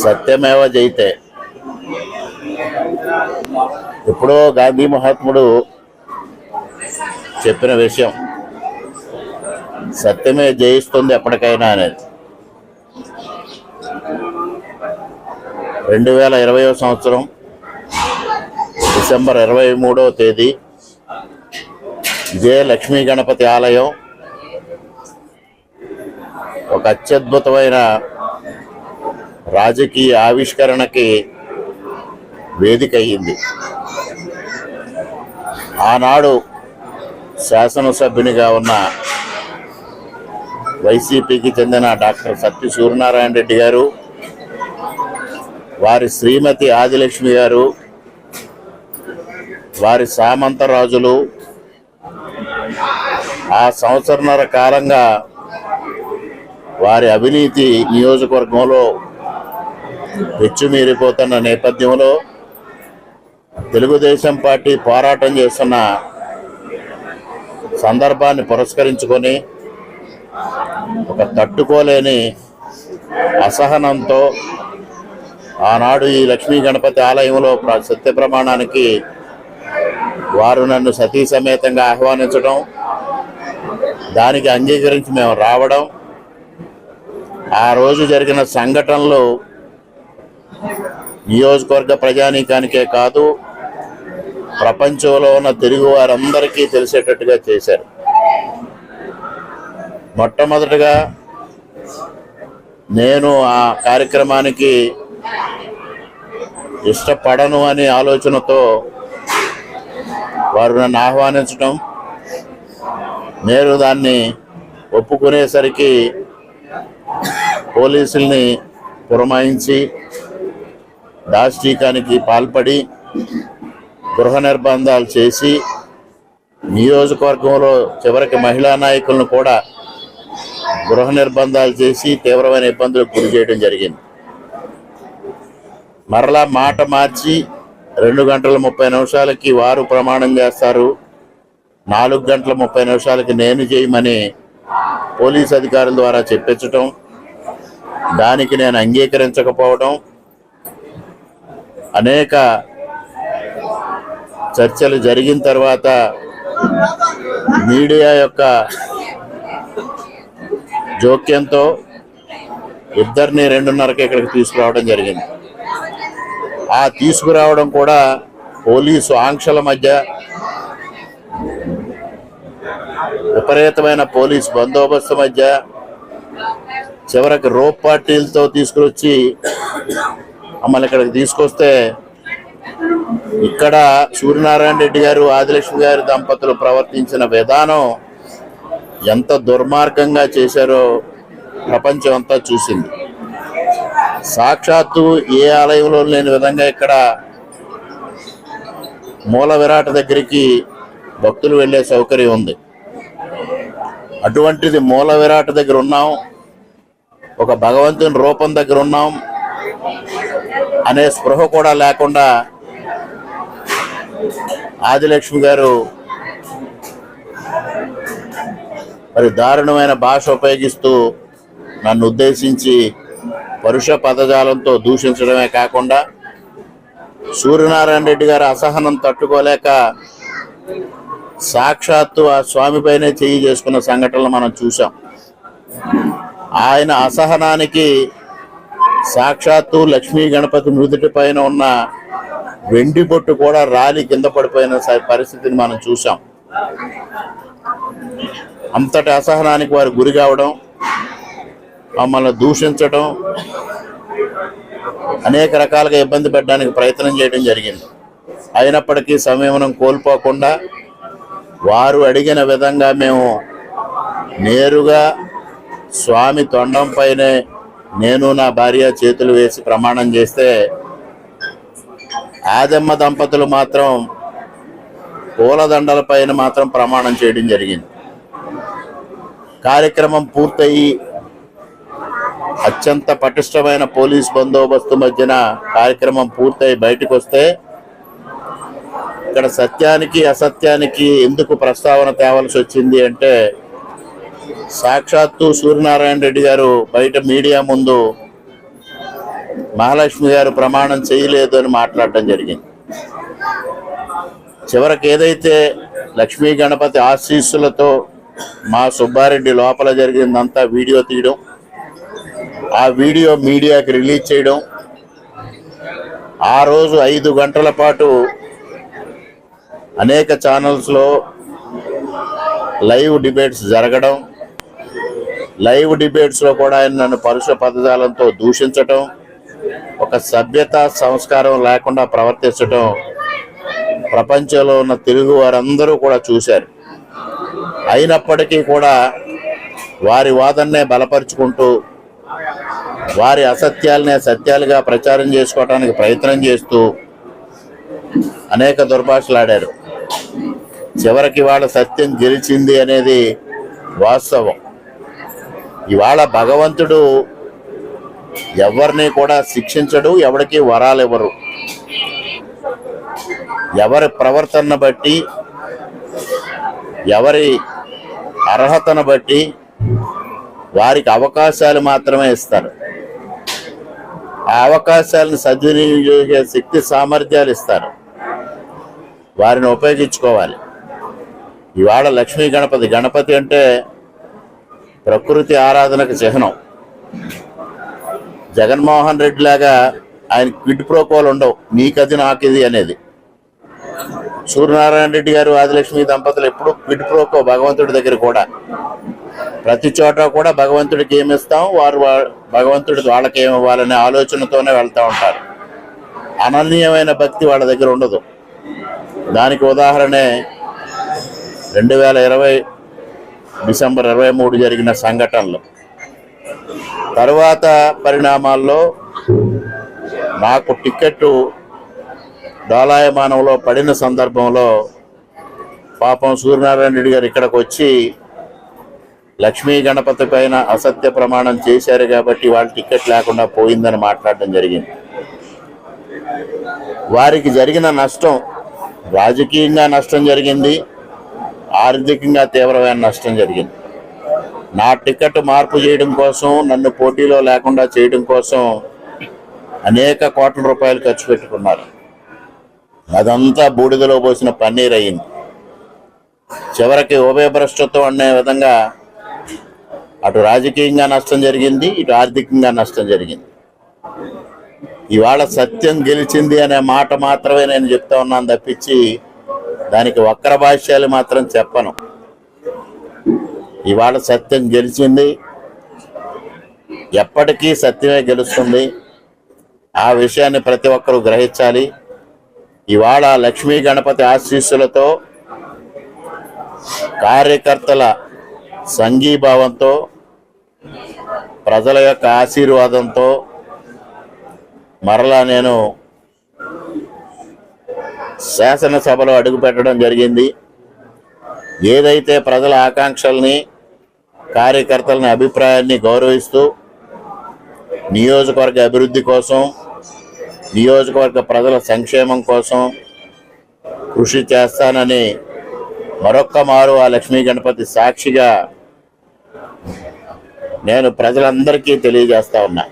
సత్యమేవ జయితే ఎప్పుడో గాంధీ మహాత్ముడు చెప్పిన విషయం సత్యమే జయిస్తుంది ఎప్పటికైనా అనేది. రెండు వేల ఇరవయో సంవత్సరం డిసెంబర్ ఇరవై మూడవ తేదీ ఇదే లక్ష్మీ గణపతి ఆలయం ఒక అత్యద్భుతమైన రాజకీయ ఆవిష్కరణకి వేదిక అయ్యింది. ఆనాడు శాసనసభ్యునిగా ఉన్న వైసీపీకి చెందిన డాక్టర్ సత్య సూర్యనారాయణ రెడ్డి గారు వారి శ్రీమతి ఆదిలక్ష్మి గారు వారి సామంతరాజులు ఆ సంవత్సరన్నర కాలంగా వారి అవినీతి నియోజకవర్గంలో పెచ్చుమీరిపోతున్న నేపథ్యంలో తెలుగుదేశం పార్టీ పోరాటం చేస్తున్న సందర్భాన్ని పురస్కరించుకొని ఒక తట్టుకోలేని అసహనంతో ఆనాడు ఈ లక్ష్మీ గణపతి ఆలయంలో ప్ర- సత్య ప్రమాణానికి వారు నన్ను సతీ సమేతంగా ఆహ్వానించడం దానికి అంగీకరించి మేము రావడం ఆ రోజు జరిగిన సంఘటనలు నియోజకవర్గ ప్రజానీకానికే కాదు ప్రపంచంలో ఉన్న తెలుగు వారందరికీ తెలిసేటట్టుగా చేశారు. మొట్టమొదటగా నేను ఆ కార్యక్రమానికి ఇష్టపడను అనే ఆలోచనతో వారు నన్ను ఆహ్వానించడం నేను దాన్ని ఒప్పుకునేసరికి పోలీసుల్ని పురమాయించి దాష్టీకానికి పాల్పడి గృహ నిర్బంధాలు చేసి నియోజకవర్గంలో చివరికి మహిళా నాయకులను కూడా గృహ నిర్బంధాలు చేసి తీవ్రమైన ఇబ్బందులకు గురి చేయడం జరిగింది. మరలా మాట మార్చి రెండు గంటల ముప్పై నిమిషాలకి వారు ప్రమాణం చేస్తారు. నాలుగు గంటల ముప్పై నిమిషాలకి నేను చేయమని పోలీస్ అధికారుల ద్వారా చెప్పించటం దానికి నేను అంగీకరించకపోవడం అనేక చర్చలు జరిగిన తర్వాత మీడియా యొక్క జోక్యంతో ఇద్దరిని రెండున్నరకి ఇక్కడికి తీసుకురావడం జరిగింది. ఆ తీసుకురావడం కూడా పోలీసు ఆంక్షల మధ్య విపరీతమైన పోలీస్ బందోబస్తు మధ్య చివరికి రోప్ పార్టీలతో తీసుకువచ్చి మమ్మల్ని ఇక్కడికి తీసుకొస్తే ఇక్కడ సూర్యనారాయణ రెడ్డి గారు ఆదిలక్ష్మి గారి దంపతులు ప్రవర్తించిన విధానం ఎంత దుర్మార్గంగా చేశారో ప్రపంచం అంతా చూసింది. సాక్షాత్తు ఏ ఆలయంలో లేని విధంగా ఇక్కడ మూల విరాట దగ్గరికి భక్తులు వెళ్ళే సౌకర్యం ఉంది. అటువంటిది మూల విరాట దగ్గర ఉన్నాం. ఒక భగవంతుని రూపం దగ్గర ఉన్నాం అనే స్పృహ కూడా లేకుండా ఆదిలక్ష్మి గారు మరి దారుణమైన భాష ఉపయోగిస్తూ నన్ను ఉద్దేశించి పరుష పదజాలంతో దూషించడమే కాకుండా సూర్యనారాయణ రెడ్డి గారు అసహనం తట్టుకోలేక సాక్షాత్తు ఆ స్వామిపైనే చేయి చేసుకున్న సంఘటనలు మనం చూసాం ఆయన అసహనానికి సాక్షాత్తు లక్ష్మీ గణపతి మృదుటి పైన ఉన్న వెండి బొట్టు కూడా రాలి కింద పడిపోయిన స- పరిస్థితిని మనం చూసాం అంతటి అసహనానికి వారు గురి కావడం మమ్మల్ని దూషించడం అనేక రకాలుగా ఇబ్బంది పెట్టడానికి ప్రయత్నం చేయడం జరిగింది. అయినప్పటికీ సంయమనం కోల్పోకుండా వారు అడిగిన విధంగా మేము నేరుగా స్వామి తొండం పైనే నేను నా భార్య చేతులు వేసి ప్రమాణం చేస్తే ఆదమ్మ దంపతులు మాత్రం పూలదండలపైన మాత్రం ప్రమాణం చేయడం జరిగింది. కార్యక్రమం పూర్తయి అత్యంత పటిష్టమైన పోలీస్ బందోబస్తు మధ్యన కార్యక్రమం పూర్తయి బయటకు వస్తే ఇక్కడ సత్యానికి అసత్యానికి ఎందుకు ప్రస్తావన తేవలసి వచ్చింది అంటే సాక్షాత్తు సూర్యనారాయణ రెడ్డి గారు బయట మీడియా ముందు మహాలక్ష్మి గారు ప్రమాణం చేయలేదు అని మాట్లాడటం జరిగింది. చివరికి ఏదైతే లక్ష్మీ గణపతి ఆశీస్సులతో మా సుబ్బారెడ్డి లోపల జరిగిందంతా వీడియో తీయడం ఆ వీడియో మీడియాకి రిలీజ్ చేయడం ఆ రోజు ఐదు గంటల పాటు అనేక ఛానల్స్లో లైవ్ డిబేట్స్ జరగడం లైవ్ డిబేట్స్లో కూడా ఆయన నన్ను పరుష పదజాలంతో దూషించటం ఒక సభ్యత సంస్కారం లేకుండా ప్రవర్తించటం ప్రపంచంలో ఉన్న తెలుగు వారందరూ కూడా చూశారు. అయినప్పటికీ కూడా వారి వాదన్నే బలపరుచుకుంటూ వారి అసత్యాలనే సత్యాలుగా ప్రచారం చేసుకోవడానికి ప్రయత్నం చేస్తూ అనేక దుర్భాషలాడారు. చివరికి వాళ్ళ సత్యం గెలిచింది అనేది వాస్తవం. ఇవాళ భగవంతుడు ఎవరిని కూడా శిక్షించడు ఎవరికి వరాలు ఇవ్వరు ఎవరి ప్రవర్తన బట్టి ఎవరి అర్హతను బట్టి వారికి అవకాశాలు మాత్రమే ఇస్తారు. ఆ అవకాశాలను సద్వినియోగ చేసే శక్తి సామర్థ్యాలు ఇస్తారు. వారిని ఉపయోగించుకోవాలి. ఇవాళ లక్ష్మీ గణపతి గణపతి అంటే ప్రకృతి ఆరాధనకు చిహ్నం. జగన్మోహన్ రెడ్డి లాగా ఆయన క్విడ్ ప్రోకోలు ఉండవు. నీకది నాకిది అనేది. సూర్యనారాయణ రెడ్డి గారు ఆదిలక్ష్మి దంపతులు ఎప్పుడు క్విడ్ ప్రోకో భగవంతుడి దగ్గర కూడా. ప్రతి చోట కూడా భగవంతుడికి ఏమి ఇస్తాం? వారు వా- భగవంతుడికి వాళ్ళకి ఏమి ఇవ్వాలనే ఆలోచనతోనే వెళ్తూ ఉంటారు. అనన్యమైన భక్తి వాళ్ళ దగ్గర ఉండదు. దానికి ఉదాహరణే రెండు వేల ఇరవై డిసెంబర్ ఇరవై మూడు జరిగిన సంఘటనలు. తరువాత పరిణామాల్లో నాకు టికెట్ డోలాయమానంలో పడిన సందర్భంలో పాపం సూర్యనారాయణ రెడ్డి గారు ఇక్కడికి వచ్చి లక్ష్మీ గణపతి పైన అసత్య ప్రమాణం చేశారు కాబట్టి వాళ్ళు టికెట్ లేకుండా పోయిందని మాట్లాడడం జరిగింది. వారికి జరిగిన నష్టం రాజకీయంగా నష్టం జరిగింది. ఆర్థికంగా తీవ్రమైన నష్టం జరిగింది. నా టికెట్ మార్పు చేయడం కోసం నన్ను పోటీలో లేకుండా చేయడం కోసం అనేక కోట్ల రూపాయలు ఖర్చు పెట్టుకున్నారు. అదంతా బూడిదలో పోసిన పన్నీర్ అయ్యింది చివరికి ఉభయభ్రష్టత్వం అనే విధంగా అటు రాజకీయంగా నష్టం జరిగింది ఇటు ఆర్థికంగా నష్టం జరిగింది. ఇవాళ సత్యం గెలిచింది అనే మాట మాత్రమే నేను చెప్తా ఉన్నాను తప్పించి దానికి వక్ర భాష్యాలు మాత్రం చెప్పను. ఇవాళ సత్యం గెలిచింది. ఎప్పటికీ సత్యమే గెలుస్తుంది. ఆ విషయాన్ని ప్రతి ఒక్కరూ గ్రహించాలి. ఇవాళ లక్ష్మీ గణపతి ఆశీస్సులతో కార్యకర్తల సంఘీభావంతో ప్రజల యొక్క ఆశీర్వాదంతో మరలా నేను శాసనసభలో అడుగుపెట్టడం జరిగింది. ఏదైతే ప్రజల ఆకాంక్షల్ని కార్యకర్తలని అభిప్రాయాన్ని గౌరవిస్తూ నియోజకవర్గ అభివృద్ధి కోసం నియోజకవర్గ ప్రజల సంక్షేమం కోసం కృషి చేస్తానని మరొక్క మారు ఆ లక్ష్మీ గణపతి సాక్షిగా నేను ప్రజలందరికీ తెలియజేస్తా ఉన్నా.